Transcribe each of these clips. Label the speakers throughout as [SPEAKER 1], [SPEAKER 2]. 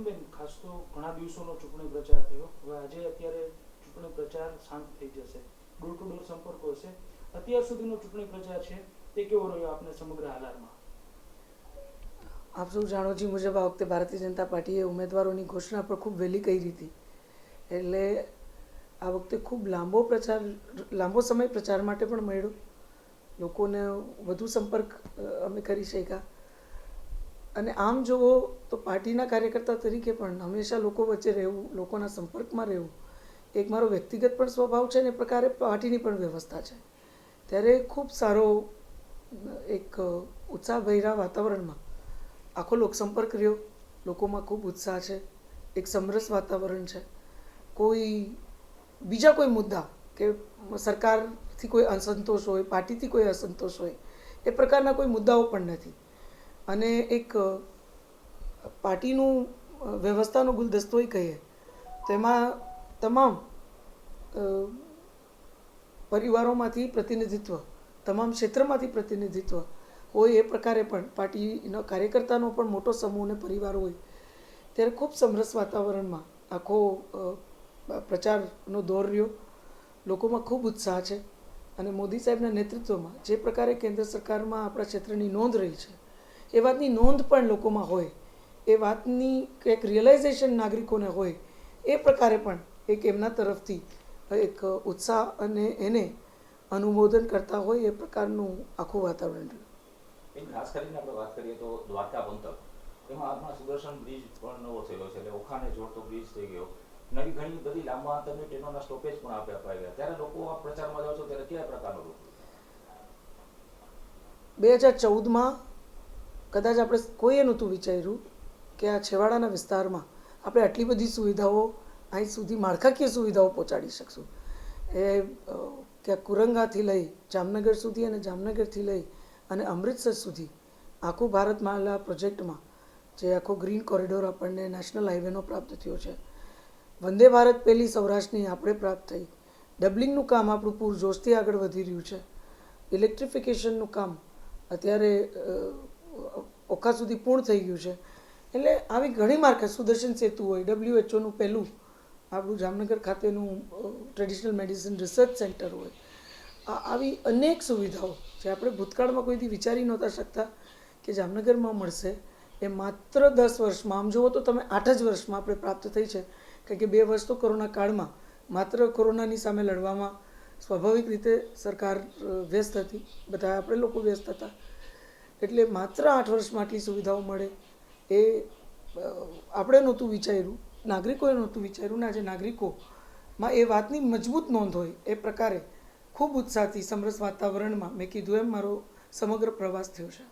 [SPEAKER 1] પૂનમબેન ખાસ તો ઘણા દિવસોનો ચૂંટણી પ્રચાર થયો. હવે આજે અત્યારે ચૂંટણી પ્રચાર શાંત થઈ જશે. ડોર ટુ ડોર સંપર્કો હશે. અત્યાર સુધીનો ચૂંટણી પ્રચાર છે તે કેવો રહ્યો આપને સમગ્ર હાલારમાં
[SPEAKER 2] આપ સૌ જાણો છો મુજબ આ વખતે ભારતીય જનતા પાર્ટીએ ઉમેદવારોની ઘોષણા પણ ખૂબ વહેલી કરી હતી એટલે આ વખતે ખૂબ લાંબો પ્રચાર, લાંબો સમય પ્રચાર માટે પણ મળ્યો. લોકોને વધુ સંપર્ક અમે કરી શક્યા. અને આમ જુઓ તો પાર્ટીના કાર્યકર્તા તરીકે પણ હંમેશા લોકો વચ્ચે રહેવું, લોકોના સંપર્કમાં રહેવું, એક મારો વ્યક્તિગત પણ સ્વભાવ છે ને એ પ્રકારે પાર્ટીની પણ વ્યવસ્થા છે. ત્યારે ખૂબ સારો એક ઉત્સાહભર્યા વાતાવરણમાં આખો લોકસંપર્ક રહ્યો. લોકોમાં ખૂબ ઉત્સાહ છે. એક સમરસ વાતાવરણ છે. કોઈ બીજા કોઈ મુદ્દા કે સરકારથી કોઈ અસંતોષ હોય, પાર્ટીથી કોઈ અસંતોષ હોય, એ પ્રકારના કોઈ મુદ્દાઓ પણ નથી. અને એક પાર્ટીનું વ્યવસ્થાનો ગુલદસ્તો કહીએ. તેમાં તમામ પરિવારોમાંથી પ્રતિનિધિત્વ, તમામ ક્ષેત્રમાંથી પ્રતિનિધિત્વ હોય એ પ્રકારે પણ પાર્ટીના કાર્યકર્તાનો પણ મોટો સમૂહ અને પરિવાર હોય. ત્યારે ખૂબ સમરસ વાતાવરણમાં આખો પ્રચારનો દોર રહ્યો. લોકોમાં ખૂબ ઉત્સાહ છે. અને મોદી સાહેબના નેતૃત્વમાં જે પ્રકારે કેન્દ્ર સરકારમાં આપણા ક્ષેત્રની નોંધ રહી છે એ વાતની નોંધ પણ લોકોમાં હોય એ વાતની એક રિયલાઇઝેશન નાગરિકોને હોય એ પ્રકારે પણ એક એમના તરફથી એક ઉત્સાહ અને એને અનુમોદન કરતા હોય એ પ્રકારનું આખું વાતાવરણ રહ્યું.
[SPEAKER 3] ખાસ કરીને આપણે વાત કરીએ તો દ્વારકા પંથક એમાં હમણાં સુદર્શન બ્રિજ પણ નવો થયેલો છે એટલે ઓખાને જોડતો બ્રિજ થઈ ગયો. નવી ઘણી બધી લાંબા અંતરની ટ્રેનોના સ્ટોપેજ પણ આપણે અપાઈ ગયા ત્યારે લોકો આ પ્રચારમાં જાઓ છો ત્યારે કયા પ્રકારનો રૂપ
[SPEAKER 2] બે હજાર ચૌદમાં કદાચ આપણે કોઈએ નહોતું વિચાર્યું કે આ છેવાડાના વિસ્તારમાં આપણે આટલી બધી સુવિધાઓ અહીં સુધી માળખાકીય સુવિધાઓ પહોંચાડી શકશું. એ કે કુરંગાથી લઈ જામનગર સુધી અને જામનગરથી લઈ અને અમૃતસર સુધી આખું ભારતમાલા પ્રોજેક્ટમાં જે આખો ગ્રીન કોરિડોર આપણને નેશનલ હાઈવેનો પ્રાપ્ત થયો છે. વંદે ભારત પહેલી સૌરાષ્ટ્રની આપણે પ્રાપ્ત થઈ. ડબલિંગનું કામ આપણું પૂરજોશથી આગળ વધી રહ્યું છે. ઇલેક્ટ્રિફિકેશનનું કામ અત્યારે ઓખા સુધી પૂર્ણ થઈ ગયું છે. એટલે આવી ઘણી માર્કેટ સુદર્શન સેતુ હોય ડબ્લ્યુએચઓનું પહેલું આપણું જામનગર ખાતેનું ટ્રેડિશનલ મેડિસિન રિસર્ચ સેન્ટર હોય. આવી અનેક સુવિધાઓ જે આપણે ભૂતકાળમાં કોઈથી વિચારી નહોતા શકતા કે જામનગરમાં મળશે, એ માત્ર દસ વર્ષમાં. આમ જુઓ તો તમે આઠ જ વર્ષમાં આપણે પ્રાપ્ત થઈ છે. કારણ કે બે વર્ષ તો કોરોના કાળમાં. માત્ર કોરોનાની સામે લડવામાં સ્વાભાવિક રીતે સરકાર વ્યસ્ત હતી. બધા આપણે લોકો વ્યસ્ત હતા. એટલે માત્ર આઠ વર્ષમાં આટલી સુવિધાઓ મળે એ આપણે નહોતું વિચાર્યું નાગરિકોએ નહોતું વિચાર્યું ના જે નાગરિકોમાં એ વાતની મજબૂત નોંધ હોય એ પ્રકારે ખૂબ ઉત્સાહથી સમરસ વાતાવરણમાં મેં કીધું એમ મારો સમગ્ર પ્રવાસ થયો છે.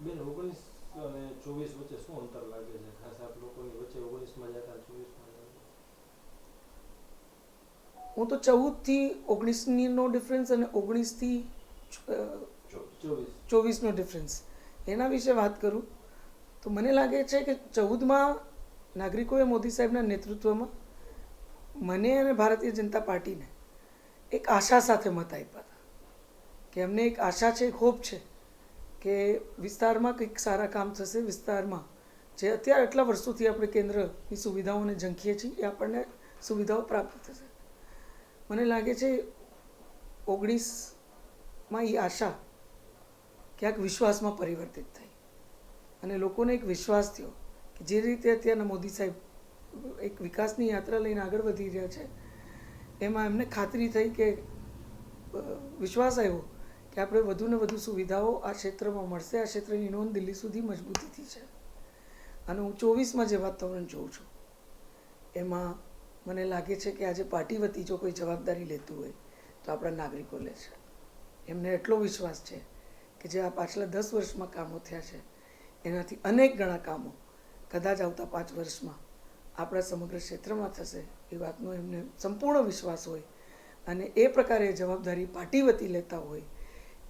[SPEAKER 4] બેન ઓગણીસ અને ચોવીસ વચ્ચે શું અંતર લાગે છે? ખાસ આપ લોકોની વચ્ચે ઓગણીસમાં જતા ચોવીસમાં
[SPEAKER 2] હું તો ચૌદથી ઓગણીસનો ડિફરન્સ અને ઓગણીસથી ચોવીસનો ડિફરન્સ એના વિશે વાત કરું, તો મને લાગે છે કે ચૌદમાં નાગરિકોએ મોદી સાહેબના નેતૃત્વમાં મને અને ભારતીય જનતા પાર્ટીને એક આશા સાથે મત આપ્યા હતા. કે અમને એક આશા છે, એક હોપ છે કે વિસ્તારમાં કંઈક સારા કામ થશે. વિસ્તારમાં જે અત્યારે આટલા વર્ષોથી આપણે કેન્દ્રની સુવિધાઓને ઝંખીએ છીએ, એ આપણને સુવિધાઓ પ્રાપ્ત થશે. મને લાગે છે, ઓગણીસમાં એ આશા ક્યાંક વિશ્વાસમાં પરિવર્તિત થઈ. અને લોકોને એક વિશ્વાસ થયો કે જે રીતે અત્યારના મોદી સાહેબ એક વિકાસની યાત્રા લઈને આગળ વધી રહ્યા છે, એમાં એમને ખાતરી થઈ કે વિશ્વાસ આવ્યો કે આપણે વધુને વધુ સુવિધાઓ આ ક્ષેત્રમાં મળશે, આ ક્ષેત્રની નોંધ દિલ્હી સુધી મજબૂતીથી છે. અને હું ચોવીસમાં જે વાતાવરણ જોઉં છું, એમાં મને લાગે છે કે આજે પાર્ટી વતી જો કોઈ જવાબદારી લેતું હોય તો આપણા નાગરિકો લે છે. એમને એટલો વિશ્વાસ છે કે જે આ પાછલા દસ વર્ષમાં કામો થયા છે, એનાથી અનેક ગણા કામો કદાચ આવતા પાંચ વર્ષમાં આપણા સમગ્ર ક્ષેત્રમાં થશે એ વાતનો એમને સંપૂર્ણ વિશ્વાસ હોય અને એ પ્રકારે જવાબદારી પાટી વતી લેતા હોય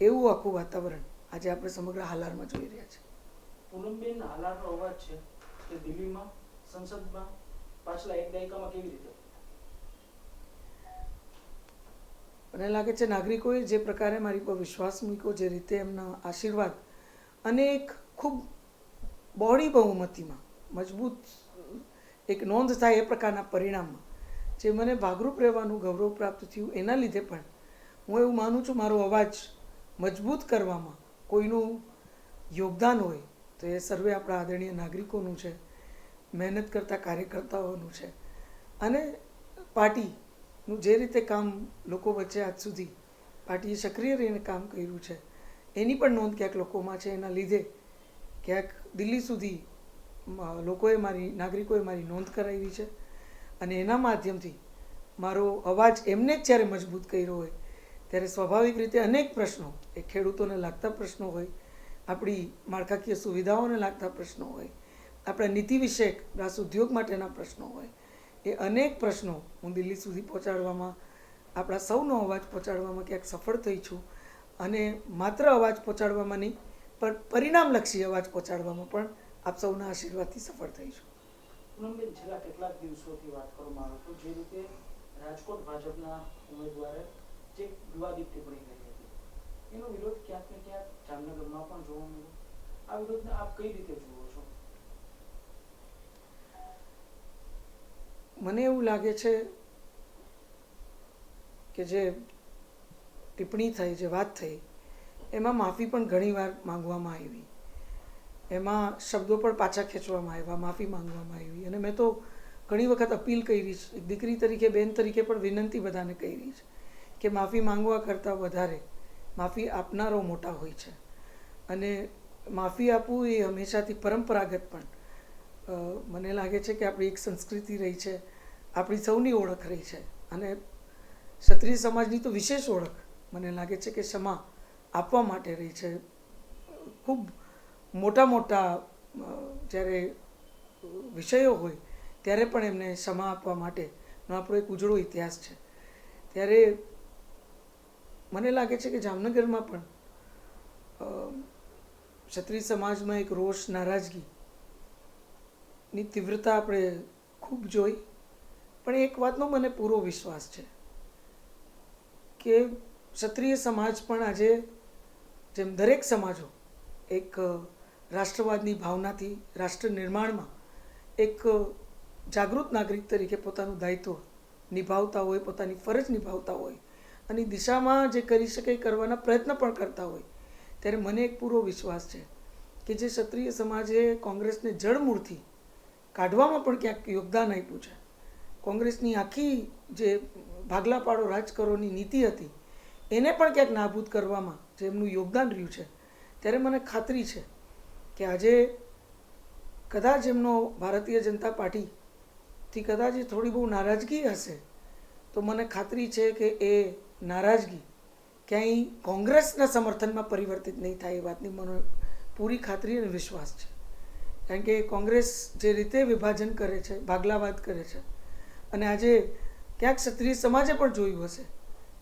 [SPEAKER 2] એવું આખું વાતાવરણ આજે આપણે સમગ્ર હાલારમાં જોઈ રહ્યા છે.
[SPEAKER 1] પૂનમબેન, હાલારનો અવાજ છે કે દિલ્હીમાં, સંસદમાં, પાછલા એક દાયકામાં કેવી રીતે?
[SPEAKER 2] મને લાગે છે નાગરિકોએ જે પ્રકારે મારી પર વિશ્વાસ મૂક્યો, જે રીતે એમના આશીર્વાદ અને એક ખૂબ બોડી બહુમતીમાં, મજબૂત એક નોંધ થાય એ પ્રકારના પરિણામમાં, જે મને ભાગરૂપ રહેવાનું ગૌરવ પ્રાપ્ત થયું. એના લીધે પણ હું એવું માનું છું, મારો અવાજ મજબૂત કરવામાં કોઈનું યોગદાન હોય તો એ સર્વે આપણા આદરણીય નાગરિકોનું છે, મહેનત કરતા કાર્યકર્તાઓનું છે અને પાર્ટીનું જે રીતે કામ લોકો વચ્ચે આજ સુધી પાર્ટીએ સક્રિય રહીને કામ કર્યું છે, એની પણ નોંધ ક્યાંક લોકોમાં છે. એના લીધે ક્યાંક દિલ્હી સુધી લોકોએ મારી, નાગરિકોએ મારી નોંધ કરાવી છે. અને એના માધ્યમથી મારો અવાજ એમને જ જ્યારે મજબૂત કર્યો હોય, ત્યારે સ્વાભાવિક રીતે અનેક પ્રશ્નો, એ ખેડૂતોને લાગતા પ્રશ્નો હોય, આપણી માળખાકીય સુવિધાઓને લાગતા પ્રશ્નો હોય, આપણા નીતિ વિષયક, રાસ ઉદ્યોગ માટેના પ્રશ્નો હોય એ અનેક પ્રશ્નો હું દિલ્હી સુધી પહોંચાડવામાં, આપણા સૌનો અવાજ પહોંચાડવામાં ક્યાંક સફળ થઈ છું. અને માત્ર અવાજ પહોંચાડવામાં નહીં, પણ પરિણામલક્ષી અવાજ પહોંચાડવામાં પણ આપ સૌના આશીર્વાદથી સફળ થઈ છું.
[SPEAKER 1] પૂનમબેન, છેલ્લા કેટલાક દિવસોથી વાત કરવામાં આવે તો જે રીતે રાજકોટ ભાજપના ઉમેદવારે જે વિવાદિત ટિપ્પણી કરી હતી, એનો વિરોધ ક્યાંક ને ક્યાંક જામનગરમાં પણ જોવા મળ્યો. આ વિરોધને આપ કઈ રીતે જુઓ છો?
[SPEAKER 2] મને એવું લાગે છે કે જે ટિપ્પણી થઈ, જે વાત થઈ, એમાં માફી પણ ઘણીવાર માંગવામાં આવી. એમાં શબ્દો પણ પાછા ખેંચવામાં આવ્યા, માફી માંગવામાં આવી. અને મેં તો ઘણી વખત અપીલ કરી છે. એક દીકરી તરીકે, બેન તરીકે પણ વિનંતી બધાને કરી છે કે માફી માંગવા કરતાં વધારે માફી આપનારો મોટા હોય છે. અને માફી આપવું એ હંમેશાથી પરંપરાગત પણ મને લાગે છે કે આપણી એક સંસ્કૃતિ રહી છે, આપણી સૌની ઓળખ રહી છે. અને ક્ષત્રિય સમાજની તો વિશેષ ઓળખ મને લાગે છે કે ક્ષમા આપવા માટે રહી છે. ખૂબ મોટા મોટા જ્યારે વિષયો હોય, ત્યારે પણ એમને ક્ષમા આપવા માટેનો આપણો એક ઉજળો ઇતિહાસ છે. ત્યારે મને લાગે છે કે જામનગરમાં પણ ક્ષત્રિય સમાજમાં એક રોષ, નારાજગી ની તીવ્રતા આપણે ખૂબ જોઈ, પણ એક વાતનો મને પૂરો વિશ્વાસ છે કે ક્ષત્રિય સમાજ પણ આજે જેમ દરેક સમાજો એક રાષ્ટ્રવાદની ભાવનાથી રાષ્ટ્ર નિર્માણમાં એક જાગૃત નાગરિક તરીકે પોતાનું દાયિત્વ નિભાવતા હોય, પોતાની ફરજ નિભાવતા હોય અને દિશામાં જે કરી શકે કરવાના પ્રયત્ન પણ કરતા હોય, ત્યારે મને એક પૂરો વિશ્વાસ છે કે જે ક્ષત્રિય સમાજે કોંગ્રેસને જડમૂળથી કાઢવામાં પણ ક્યાંક યોગદાન આપ્યું છે. કોંગ્રેસની આખી જે ભાગલા પાડો રાજ નીતિ હતી, એને પણ ક્યાંક નાબૂદ કરવામાં જે એમનું યોગદાન રહ્યું છે, ત્યારે મને ખાતરી છે કે આજે કદાચ એમનો ભારતીય જનતા પાર્ટીથી કદાચ એ થોડી બહુ નારાજગી હશે, તો મને ખાતરી છે કે એ નારાજગી ક્યાંય કોંગ્રેસના સમર્થનમાં પરિવર્તિત નહીં થાય એ વાતની મને પૂરી ખાતરી અને વિશ્વાસ છે. કારણ કે કોંગ્રેસ જે રીતે વિભાજન કરે છે, ભાગલાવાદ કરે છે, અને આજે ક્યાંક ક્ષત્રિય સમાજે પણ જોયું હશે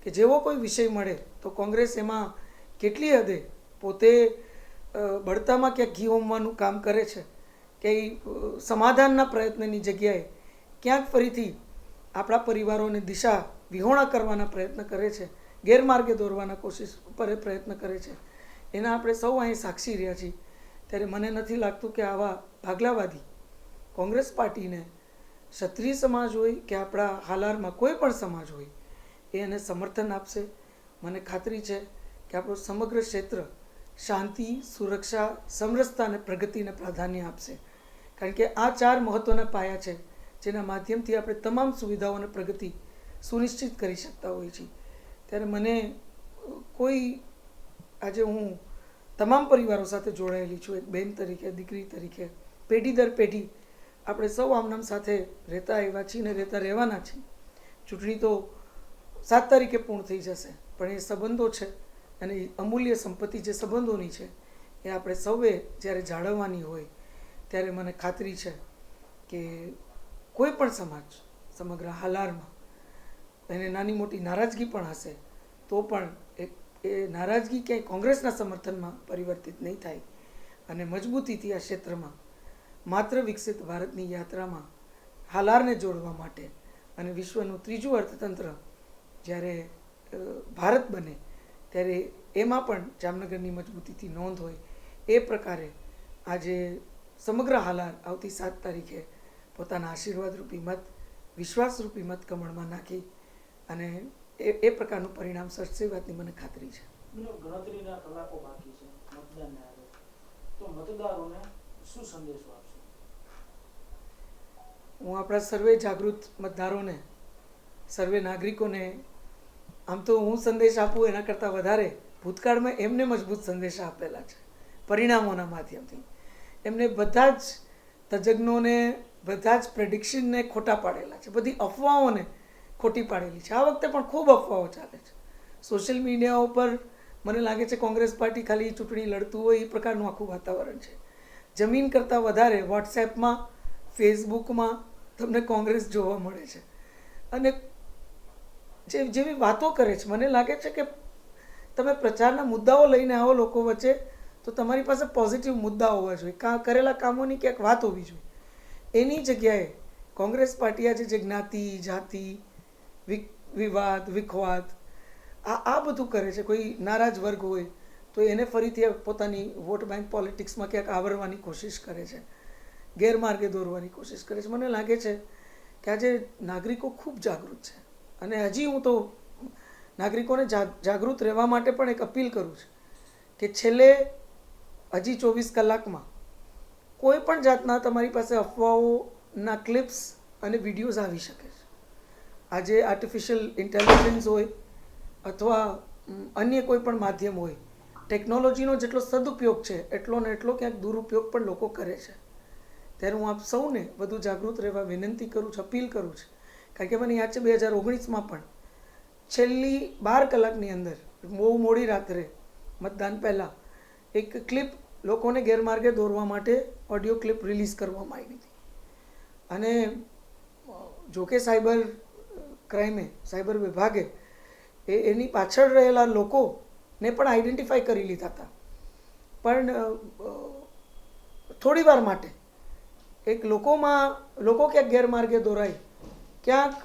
[SPEAKER 2] કે જેવો કોઈ વિષય મળે તો કોંગ્રેસ એમાં કેટલી હદે પોતે બળતામાં ક્યાંક ઘી હોમવાનું કામ કરે છે કે સમાધાનના પ્રયત્નની જગ્યાએ ક્યાંક ફરીથી આપણા પરિવારોને દિશા વિહોણા કરવાના પ્રયત્ન કરે છે, ગેરમાર્ગે દોરવાના કોશિશ, પર પ્રયત્ન કરે છે. એના આપણે સૌ અહીં સાક્ષી રહ્યા છીએ. ત્યારે મને નથી લાગતું કે આવા ભાગલાવાદી કોંગ્રેસ પાર્ટીને ક્ષત્રિય સમાજ હોય કે આપણા હાલારમાં કોઈ પણ સમાજ હોય, એ એને સમર્થન આપશે. મને ખાતરી છે કે આપણું સમગ્ર ક્ષેત્ર શાંતિ, સુરક્ષા, સમરસતા અને પ્રગતિને પ્રાધાન્ય આપશે. કારણ કે આ ચાર મહત્ત્વના પાયા છે જેના માધ્યમથી આપણે તમામ સુવિધાઓ અને પ્રગતિ સુનિશ્ચિત કરી શકતા હોઈએ છીએ. ત્યારે મને કોઈ આજે હું તમામ પરિવારો સાથે જોડાયેલી છું, એક બેન તરીકે, દીકરી તરીકે. પેઢી દર પેઢી આપણે સૌ આમનામ સાથે રહેતા આવ્યા છીએ ને રહેતા રહેવાના છીએ. ચૂંટણી તો સાત તારીખે પૂર્ણ થઈ જશે, પણ એ સંબંધો છે અને અમૂલ્ય સંપત્તિ જે સંબંધોની છે, એ આપણે સૌએ જ્યારે જાળવવાની હોય ત્યારે મને ખાતરી છે કે કોઈ પણ સમાજ, સમગ્ર હાલારમાં, એને નાની મોટી નારાજગી પણ હશે, તો પણ એ એ નારાજગી ક્યાંય કોંગ્રેસના સમર્થનમાં પરિવર્તિત નહીં થાય અને મજબૂતીથી આ ક્ષેત્રમાં માત્ર વિકસિત ભારતની યાત્રામાં હાલારને જોડવા માટે અને વિશ્વનું ત્રીજું અર્થતંત્ર જ્યારે ભારત બને, ત્યારે એમાં પણ જામનગરની મજબૂતીથી નોંધ હોય એ પ્રકારે આજે સમગ્ર હાલાર આવતી સાત તારીખે પોતાના આશીર્વાદરૂપી મત, વિશ્વાસરૂપી મત કમળમાં નાખી અને એ એ પ્રકારનું પરિણામ સર્જશે વાતની મને ખાતરી છે.
[SPEAKER 1] ગણતરીના કલાકો બાકી છે મતદાનને તો મતદારોને શું સંદેશો આપશો?
[SPEAKER 2] હું આપણા સર્વે જાગૃત મતદારોને સર્વે નાગરિકોને આમ તો હું સંદેશ આપું એના કરતાં વધારે ભૂતકાળમાં એમને મજબૂત સંદેશ આપેલા છે પરિણામોના માધ્યમથી. એમને બધા જ તજજ્ઞોને બધા જ પ્રેડિક્શનને ખોટા પાડેલા છે બધી અફવાઓને ખોટી પાડેલી છે. આ વખતે પણ ખૂબ અફવાઓ ચાલે છે. સોશિયલ મીડિયા ઉપર મને લાગે છે કોંગ્રેસ પાર્ટી ખાલી ચૂંટણી લડતું હોય એ પ્રકારનું આખું વાતાવરણ છે. જમીન કરતાં વધારે વોટ્સએપમાં, ફેસબુકમાં તમને કોંગ્રેસ જોવા મળે છે. અને જે, જેવી વાતો કરે છે, મને લાગે છે કે તમે પ્રચારના મુદ્દાઓ લઈને આવો લોકો વચ્ચે, તો તમારી પાસે પોઝિટિવ મુદ્દા હોવા જોઈએ. કા, કરેલા કામોની ક્યાંક વાત હોવી જોઈએ. એની જગ્યાએ કોંગ્રેસ પાર્ટી આજે જે જ્ઞાતિ, જાતિ વિવાદ, વિખવાદ, આ આ બધું કરે છે. કોઈ નારાજ વર્ગ હોય તો એને ફરીથી પોતાની વોટ બેંક પોલિટિક્સમાં ક્યાંક આવરવાની કોશિશ કરે છે. ગેરમાર્ગે દોરવાની કોશિશ કરે છે. મને લાગે છે કે આજે નાગરિકો ખૂબ જાગૃત છે. અને હજી હું તો નાગરિકોને જાગૃત રહેવા માટે પણ એક અપીલ કરું છું કે છેલ્લે હજી ચોવીસ કલાકમાં કોઈ પણ જાતના તમારી પાસે અફવાઓના ક્લિપ્સ અને વિડીયોઝ આવી શકે છે. આજે આર્ટિફિશિયલ ઇન્ટેલિજન્સ હોય અથવા અન્ય કોઈ પણ માધ્યમ હોય ટેકનોલોજીનો જેટલો સદુપયોગ છે, એટલો ને એટલો ક્યાંક દુરુપયોગ પણ લોકો કરે છે. ત્યારે હું આપ સૌને વધુ જાગૃત રહેવા વિનંતી કરું છું, અપીલ કરું છું. કારણ કે મને યાદ છે, બે હજાર ઓગણીસમાં પણ છેલ્લી બાર કલાકની અંદર, બહુ મોડી રાત્રે, મતદાન પહેલાં, એક ક્લિપ લોકોને ગેરમાર્ગે દોરવા માટે ઓડિયો ક્લિપ રિલીઝ કરવામાં આવી હતી. અને જોકે સાયબર ક્રાઇમે સાયબર વિભાગે એ એની પાછળ રહેલા લોકોને પણ આઈડેન્ટિફાઈ કરી લીધા હતા. પણ થોડી વાર માટે એક લોકોમાં, લોકો ક્યાંક ગેરમાર્ગે દોરાય ક્યાંક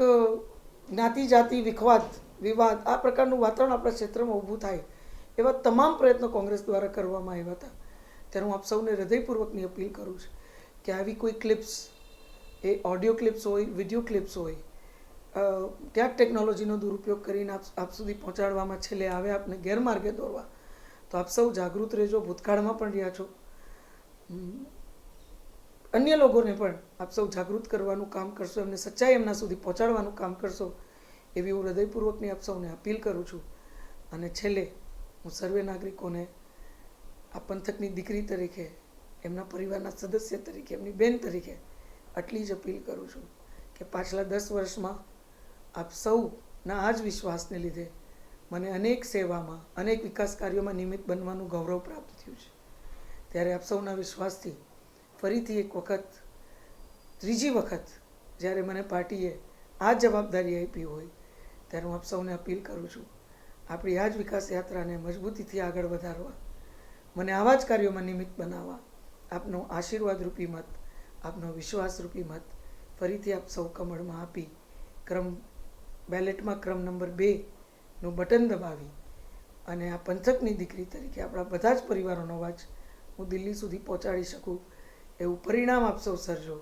[SPEAKER 2] જ્ઞાતિ, જાતિ, વિખવાદ, વિવાદ, આ પ્રકારનું વાતાવરણ આપણા ક્ષેત્રમાં ઊભું થાય એવા તમામ પ્રયત્નો કોંગ્રેસ દ્વારા કરવામાં આવ્યા હતા. ત્યારે હું આપ સૌને હૃદયપૂર્વકની અપીલ કરું છું કે આવી કોઈ ક્લિપ્સ એ ઓડિયો ક્લિપ્સ હોય વીડિયો ક્લિપ્સ હોય ક્યાંક ટેકનોલોજીનો દુરુપયોગ કરીને આપ આપ સુધી પહોંચાડવામાં છેલ્લે આવે આપને ગેરમાર્ગે દોરવા. તો આપ સૌ જાગૃત રહેજો, ભૂતકાળમાં પણ રહ્યા છો. અન્ય લોકોને પણ આપ સૌ જાગૃત કરવાનું કામ કરશો, એમને સચ્ચાઈ એમના સુધી પહોંચાડવાનું કામ કરશો, એવી હું હૃદયપૂર્વકની આપ સૌને અપીલ કરું છું. અને છેલ્લે હું સર્વે નાગરિકોને આ પંથકની દીકરી તરીકે, એમના પરિવારના સદસ્ય તરીકે, એમની બેન તરીકે આટલી જ અપીલ કરું છું કે પાછલા દસ વર્ષમાં આપ સૌના આ જ વિશ્વાસને લીધે મને અનેક સેવામાં, અનેક વિકાસ કાર્યોમાં નિમિત્ત બનવાનું ગૌરવ પ્રાપ્ત થયું છે. ત્યારે આપ સૌના વિશ્વાસથી ફરીથી એક વખત, ત્રીજી વખત જ્યારે મને પાર્ટીએ આ જવાબદારી આપી હોય, ત્યારે હું આપ સૌને અપીલ કરું છું, આપણી આ જ વિકાસ યાત્રાને મજબૂતીથી આગળ વધારવા, મને આવા જ કાર્યોમાં નિમિત્ત બનાવવા, આપનો આશીર્વાદરૂપી મત, આપનો વિશ્વાસરૂપી મત ફરીથી આપ સૌ કમળમાં આપી, ક્રમ બેલેટમાં ક્રમ નંબર બેનું બટન દબાવી અને આ પંથકની દીકરી તરીકે આપણા બધા જ પરિવારોનો અવાજ હું દિલ્હી સુધી પહોંચાડી શકું એવું પરિણામ આપ સૌ સર્જો